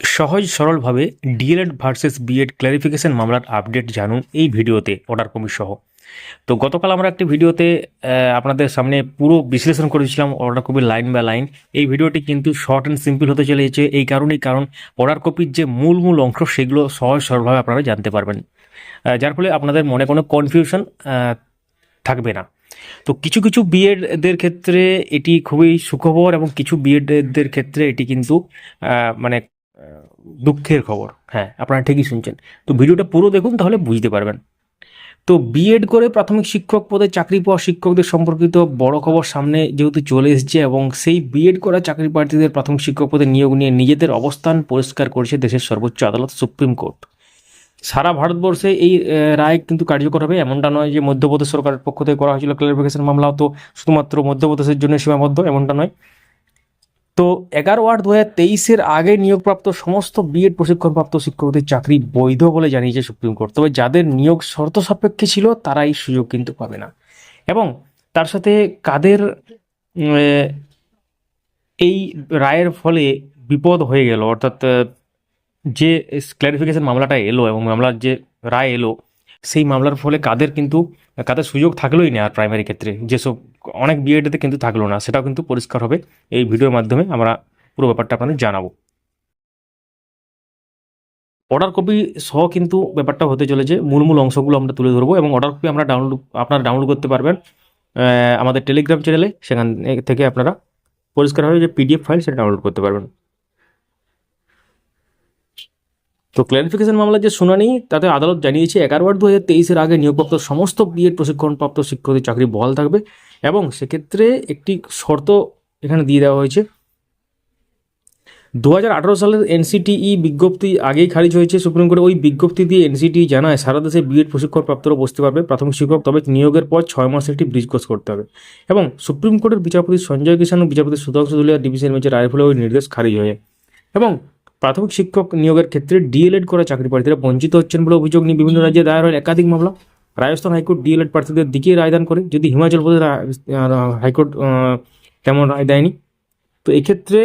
সহজ, সরলভাবে DElEd versus BEd clarification মামলার আপডেট জানুন এই ভিডিওতে অর্ডার কপি সহ। তো গতকাল আমরা একটি ভিডিওতে আপনাদের সামনে পুরো বিশ্লেষণ করেছিলাম অর্ডার কপির লাইন বাই লাইন এই ভিডিওটি কিন্তু শর্ট অ্যান্ড সিম্পল হতে চলেছে, এই কারণেই কারণ অর্ডার কপির যে মূল মূল অংশ সেগুলো সহজ, সরলভাবে আপনারা জানতে পারবেন। যার ফলে আপনাদের মনে কোনো কনফিউশন থাকবে না। তো কিছু কিছু বিএডদের ক্ষেত্রে এটি খুবই সুখবর এবং কিছু বিএডদের ক্ষেত্রে এটি কিন্তু মানে দুঃখের খবর। হ্যাঁ আপনারা ঠিকই শুনছেন। তো ভিডিওটা পুরো দেখুন, তাহলে বুঝতে পারবেন। তো বিএড করে প্রাথমিক শিক্ষক পদে চাকরি পাওয়া শিক্ষকদের সম্পর্কিত বড় খবর সামনে যেহেতু চলে এসেছে এবং সেই বিএড করা চাকরি প্রার্থীদের প্রাথমিক শিক্ষক পদে নিয়োগ নিয়ে নিজেদের অবস্থান পরিষ্কার করেছে দেশের সর্বোচ্চ আদালত, সুপ্রিম কোর্ট। সারা ভারতবর্ষে এই রায় কিন্তু কার্যকর হবে, এমনটা নয় যে মধ্যপ্রদেশ সরকারের পক্ষ থেকে করা হয়েছিল ক্লারিফিকেশন মামলাও তো শুধুমাত্র মধ্যপ্রদেশের জন্য সীমাবদ্ধ, এমনটা নয়। তো এগারো আট দু হাজার তেইশের আগে নিয়োগপ্রাপ্ত সমস্ত বিএড প্রশিক্ষণপ্রাপ্ত শিক্ষকদের চাকরি বৈধ বলে জানিয়েছে সুপ্রিম কোর্ট তবে যাদের নিয়োগ শর্ত সাপেক্ষে ছিল, তারা এই সুযোগ কিন্তু পাবে না। এবং তার সাথে কাদের এই রায়ের ফলে বিপদ হয়ে গেল। অর্থাৎ যে ক্ল্যারিফিকেশন মামলাটা এলো এবং মামলার যে রায় এলো সেই মামলার ফলে কাদের কিন্তু, কাদের সুযোগ থাকলোই না আর প্রাইমারি ক্ষেত্রে। যেসব অনেক বিএডেতে কিন্তু থাকল না, সেটাও কিন্তু পরিষ্কার হবে। এই ভিডিওর মাধ্যমে আমরা পুরো ব্যাপারটা আপনাদের জানাব। অর্ডার কপি সহ কিন্তু ব্যাপারটা হতে চলেছে। মূল মূল অংশগুলো আমরা তুলে ধরবো এবং অর্ডার কপি আমরা ডাউনলোড আপনারা ডাউনলোড করতে পারবেন আমাদের টেলিগ্রাম চ্যানেলে সেখান থেকে আপনারা পরিষ্কারভাবে যে পিডিএফ ফাইল সেটা ডাউনলোড করতে পারবেন। তো ক্ল্যারিফিকেশন মামলার যে শুনানি, তাতে আদালত জানিয়েছে এগারো আট দু হাজার তেইশের আগে নিয়োগপ্রাপ্ত সমস্ত বিএড প্রশিক্ষণপ্রাপ্ত শিক্ষকদের চাকরি বহাল থাকবে এবং সেক্ষেত্রে একটি শর্ত এখানে দিয়ে দেওয়া হয়েছে। দু হাজার আঠারো সালের এনসিটিই বিজ্ঞপ্তি আগেই খারিজ হয়েছে। সুপ্রিম কোর্টে ওই বিজ্ঞপ্তি দিয়ে এনসিটি জানায়, সারা দেশে বিএড প্রশিক্ষণপ্রাপ্তরা বসতে পারবে। প্রাথমিক শিক্ষক, তবে নিয়োগের পর ছয় মাস একটি ব্রিজ কোর্স করতে হবে। এবং সুপ্রিম কোর্টের বিচারপতি সঞ্জয় কিষাণ ও বিচারপতি সুধাংশু দুলিয়া ডিভিশন বেঞ্চের রায়ের ফলে ওই নির্দেশ খারিজ হয়ে। এবং প্রাথমিক শিক্ষক নিয়োগের ক্ষেত্রে ডিএলএড করা চাকরি প্রার্থীরা বঞ্চিত হচ্ছেন বলে অভিযোগ নিয়ে বিভিন্ন রাজ্যে দায়ের হয় একাধিক মামলা। রাজস্থান হাইকোর্ট ডিএলএড প্রার্থীদের দিকেই রায়দান করে, যদি হিমাচল প্রদেশ হাইকোর্ট তেমন রায় দেয়নি। তো এক্ষেত্রে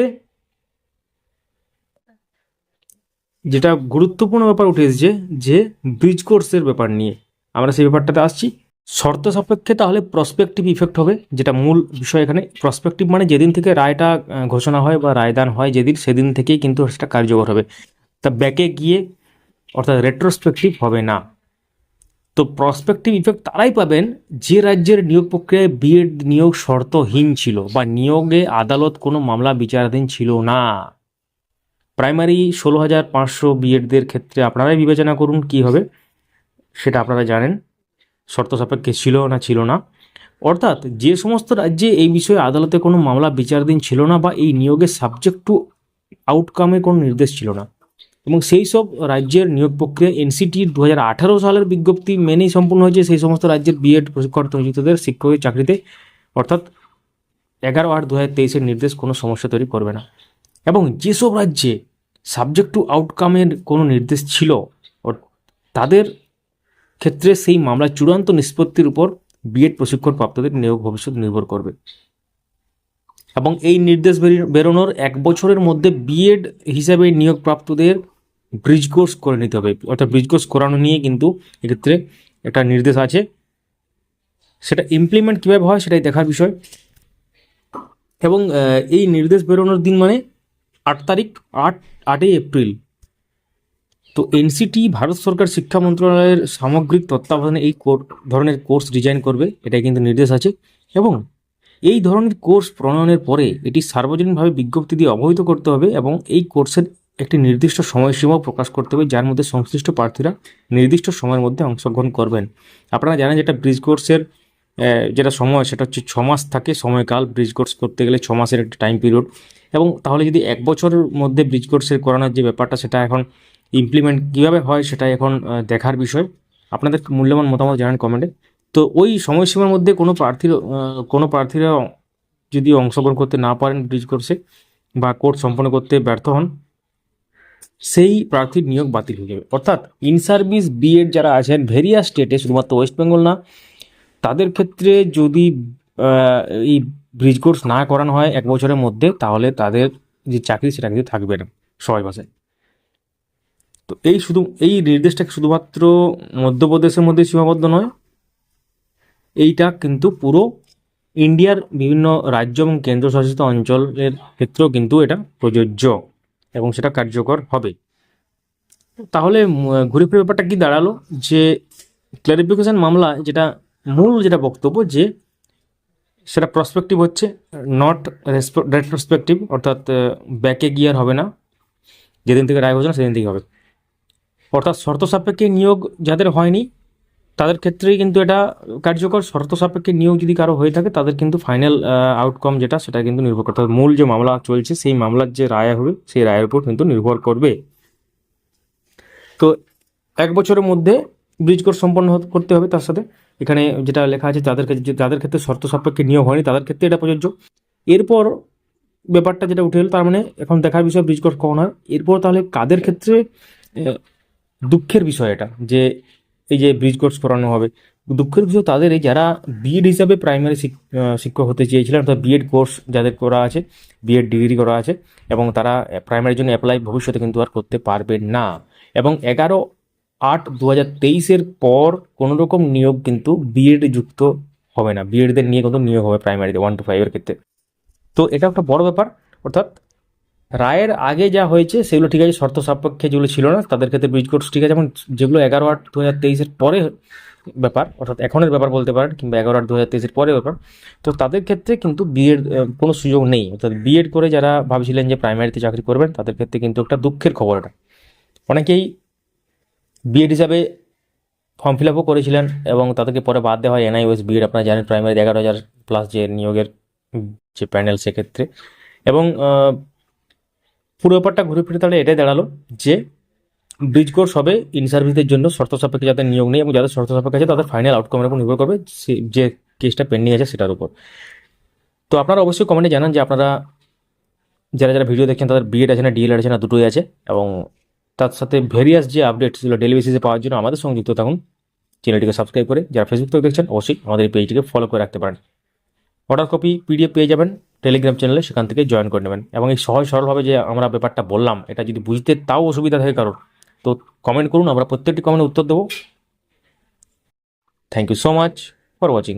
যেটা গুরুত্বপূর্ণ ব্যাপার উঠে এসেছে যে ব্রিজ কোর্সের ব্যাপার নিয়ে। আমরা সেই ব্যাপারটাতে আসছি। শর্ত সাপেক্ষে তাহলে প্রসপেক্টিভ ইফেক্ট হবে, যেটা মূল বিষয় এখানে। প্রসপেক্টিভ মানে যেদিন থেকে রায়টা ঘোষণা হয় বা রায়দান হয়, যেদিন সেদিন থেকেই কিন্তু সেটা কার্যকর হবে। তা ব্যাকে গিয়ে অর্থাৎ রেট্রোস্পেক্টিভ হবে না। তো প্রসপেক্টিভ ইফেক্ট তারাই পাবেন যে রাজ্যের নিয়োগ প্রক্রিয়ায় বিএড নিয়োগ শর্তহীন ছিল বা নিয়োগে আদালত কোনো মামলা বিচারাধীন ছিল না। প্রাইমারি ষোলো হাজার পাঁচশো বিএডদের ক্ষেত্রে আপনারাই বিবেচনা করুন কি হবে, সেটা আপনারা জানেন। শর্ত সাপেক্ষে ছিল না ছিল না। অর্থাৎ যে সমস্ত রাজ্যে এই বিষয়ে আদালতে কোনো মামলা বিচারাধীন ছিল না বা এই নিয়োগের সাবজেক্ট টু আউটকামের কোনো নির্দেশ ছিল না। এবং সেই সব রাজ্যের নিয়োগ প্রক্রিয়া এনসিটির দু সালের বিজ্ঞপ্তি মেনেই সম্পূর্ণ হয়েছে। সেই সমস্ত রাজ্যের বিএড প্রশিক্ষণ নিয়োজিতদের শিক্ষকের চাকরিতে। অর্থাৎ এগারো আট দু হাজার নির্দেশ কোনো সমস্যা তৈরি করবে না। এবং যেসব রাজ্যে সাবজেক্ট টু আউটকামের কোনো নির্দেশ ছিল তাদের ক্ষেত্রে সেই মামলার চূড়ান্ত নিষ্পত্তির উপর বিএড প্রশিক্ষণ প্রাপ্তদের নিয়োগ ভবিষ্যৎ নির্ভর করবে। এবং এই নির্দেশ বেরি- বেরোনোর এক বছরের মধ্যে বিএড হিসাবে নিয়োগপ্রাপ্তদের ব্রিজ কোর্স করে নিতে হবে। অর্থাৎ ব্রিজ কোর্স করানো নিয়ে কিন্তু এক্ষেত্রে একটা নির্দেশ আছে। সেটা ইমপ্লিমেন্ট কীভাবে হয় সেটাই দেখার বিষয়। এবং এই নির্দেশ বেরোনোর দিন মানে আট তারিখ, আট, আটই এপ্রিল। তো এনসিটি, ভারত সরকার শিক্ষা মন্ত্রণালয়ের সামগ্রিক তত্ত্বাবধানে এই ধরনের কোর্স ডিজাইন করবে, এটাই কিন্তু নির্দেশ আছে। এবং এই ধরনের কোর্স প্রণয়নের পরে এটি সার্বজনীনভাবে বিজ্ঞপ্তি দিয়ে অবহিত করতে হবে এবং এই কোর্সের একটি নির্দিষ্ট সময়সীমাও প্রকাশ করতে হবে, যার মধ্যে সংশ্লিষ্ট প্রার্থীরা নির্দিষ্ট সময়ের মধ্যে অংশগ্রহণ করবেন। আপনারা জানেন যেটা ব্রিজ কোর্সের যেটা সময়, সেটা হচ্ছে ছ মাস থাকে সময়কাল ব্রিজ কোর্স করতে গেলে, ছ মাসের একটা টাইম পিরিয়ড এবং তাহলে যদি এক বছরের মধ্যে ব্রিজ কোর্সের করানোর যে ব্যাপারটা, সেটা এখন ইমপ্লিমেন্ট কীভাবে হয় সেটা এখন দেখার বিষয়। আপনাদের মূল্যবান মতামত জানান কমেন্টে। তো ওই সময়সীমার মধ্যে কোনো প্রার্থীর কোনো প্রার্থীরা যদি অংশগ্রহণ করতে না পারেন ব্রিজ কোর্সে বা কোর্স সম্পন্ন করতে ব্যর্থ হন, সেই প্রার্থীর নিয়োগ বাতিল হয়ে যাবে। অর্থাৎ ইন সার্ভিস বিএড যারা আছেন ভেরিয়াস স্টেটে শুধুমাত্র ওয়েস্ট বেঙ্গল না, তাদের ক্ষেত্রে যদি এই ব্রিজ কোর্স না করানো হয় এক বছরের মধ্যে, তাহলে তাদের যে চাকরি, সেটা কিন্তু থাকবে না। সবাই ভাষায় তো এই শুধু, এই নির্দেশটা শুধুমাত্র মধ্যপ্রদেশের মধ্যে সীমাবদ্ধ নয়, এইটা কিন্তু পুরো ইন্ডিয়ার বিভিন্ন রাজ্য এবং কেন্দ্রশাসিত অঞ্চলের ক্ষেত্রেও কিন্তু এটা প্রযোজ্য এবং সেটা কার্যকর হবে। তাহলে ঘুরে ফিরে ব্যাপারটা কি দাঁড়াল? যে ক্লারিফিকেশন মামলা, যেটা মূল যেটা বক্তব্য, যে সেটা প্রসপেক্টিভ হচ্ছে নট রেসপ রেট্রোস্পেক্টিভ অর্থাৎ ব্যাকে গিয়ে আর হবে না। যেদিন থেকে রায় ঘোষণা, সেদিন থেকে হবে। অর্থাৎ শর্ত সাপেক্ষে নিয়োগ যাদের হয়নি, তাদের ক্ষেত্রেই কিন্তু এটা কার্যকর। শর্ত সাপেক্ষে নিয়োগ যদি কারও হয়ে থাকে, তাদের কিন্তু ফাইনাল আউটকাম যেটা, সেটা কিন্তু নির্ভর করতে মূল যে মামলা চলছে, সেই মামলার যে রায় হবে, সেই রায়ের উপর কিন্তু নির্ভর করবে। তো এক বছরের মধ্যে ব্রিজ কোর্স সম্পন্ন করতে হবে তার সাথে। এখানে যেটা লেখা আছে তাদের যাদের ক্ষেত্রে শর্ত সাপেক্ষে নিয়োগ হয়নি, তাদের ক্ষেত্রে এটা প্রযোজ্য। এরপর ব্যাপারটা যেটা উঠে এলো, তার মানে এখন দেখার বিষয় ব্রিজ কোর্স কখন হয়। এরপর তাহলে কাদের ক্ষেত্রে দুঃখের বিষয় এটা যে এই যে ব্রিজ কোর্স করানো হবে। দুঃখের বিষয় তাদের এই যারা বিএড হিসাবে প্রাইমারি শিক্ষক হতে চেয়েছিলেন, অর্থাৎ বিএড কোর্স যাদের করা আছে বিএড ডিগ্রি করা আছে, এবং তারা প্রাইমারির জন্য অ্যাপ্লাই ভবিষ্যতে কিন্তু আর করতে পারবে না। এবং এগারো আট দু হাজার তেইশের পর কোনো রকম নিয়োগ কিন্তু বিএড যুক্ত হবে না। বিএডদের নিয়ে কিন্তু নিয়োগ হবে প্রাইমারিতে ওয়ান টু ফাইভের ক্ষেত্রে। তো এটা একটা বড় ব্যাপার, অর্থাৎ রায়ের আগে যা হয়েছে, সেগুলো ঠিক আছে, শর্ত সাপেক্ষে যেগুলো ছিল না, তাদের ক্ষেত্রে ব্রিজ কোর্স ঠিক আছে, এবং যেগুলো এগারো আট দু হাজার তেইশের পরে ব্যাপার, অর্থাৎ এখনের ব্যাপার বলতে পারেন, কিংবা এগারো আট দু হাজার তেইশের পরে ব্যাপার, তো তাদের ক্ষেত্রে কিন্তু বিএড কোনো সুযোগ নেই। অর্থাৎ বিএড করে যারা ভাবছিলেন যে প্রাইমারিতে চাকরি করবেন, তাদের ক্ষেত্রে কিন্তু একটা দুঃখের খবর এটা। অনেকেই বিএড হিসাবে ফর্ম ফিল আপও করেছিলেন, এবং তাদেরকে পরে বাদ দেওয়া হয়। এনআইওএস বিএড আপনারা জানেন প্রাইমারি এগারো হাজার প্লাস যে নিয়োগের যে প্যানেল সেক্ষেত্রে। এবং পুরো ব্যাপারটা ঘুরে ফিরে তাহলে এটাই দাঁড়াল যে ব্রিজ কোর্স হবে ইন সার্ভিসের জন্য, শর্ত সাপেক্ষে যাদের নিয়োগ নেই এবং যাদের শর্ত সাপেক্ষে আছে তাদের ফাইনাল আউটকামের উপর নির্ভর করবে যে কেসটা পেন্ডিং আছে সেটার উপর। তো আপনারা অবশ্যই কমেন্টে জানান যে আপনারা যারা যারা ভিডিও দেখছেন তাদের বিএড আছে না ডিএলএড আছে না দুটোই আছে এবং তার সাথে ভেরিয়াস যে আপডেট ছিল ডেলি বেসিসে পাওয়ার জন্য আমাদের সংযুক্ত যুক্ত থাকুন। চ্যানেলটিকে সাবস্ক্রাইব করে, যারা ফেসবুক থেকে দেখছেন অবশ্যই আমাদের এই পেজটিকে ফলো করে রাখতে পারেন। অর্ডার কপি পিডিএফ পেয়ে যাবেন টেলিগ্রাম চ্যানেলে সেখান থেকে জয়েন করে নেবেন। এবং এই সহজ সরলভাবে যে আমরা ব্যাপারটা বললাম, এটা যদি বুঝতে তাও অসুবিধা থাকে কারোর, তো কমেন্ট করুন, আমরা প্রত্যেকটি কমেন্টে উত্তর দেবো। Thank you so much for watching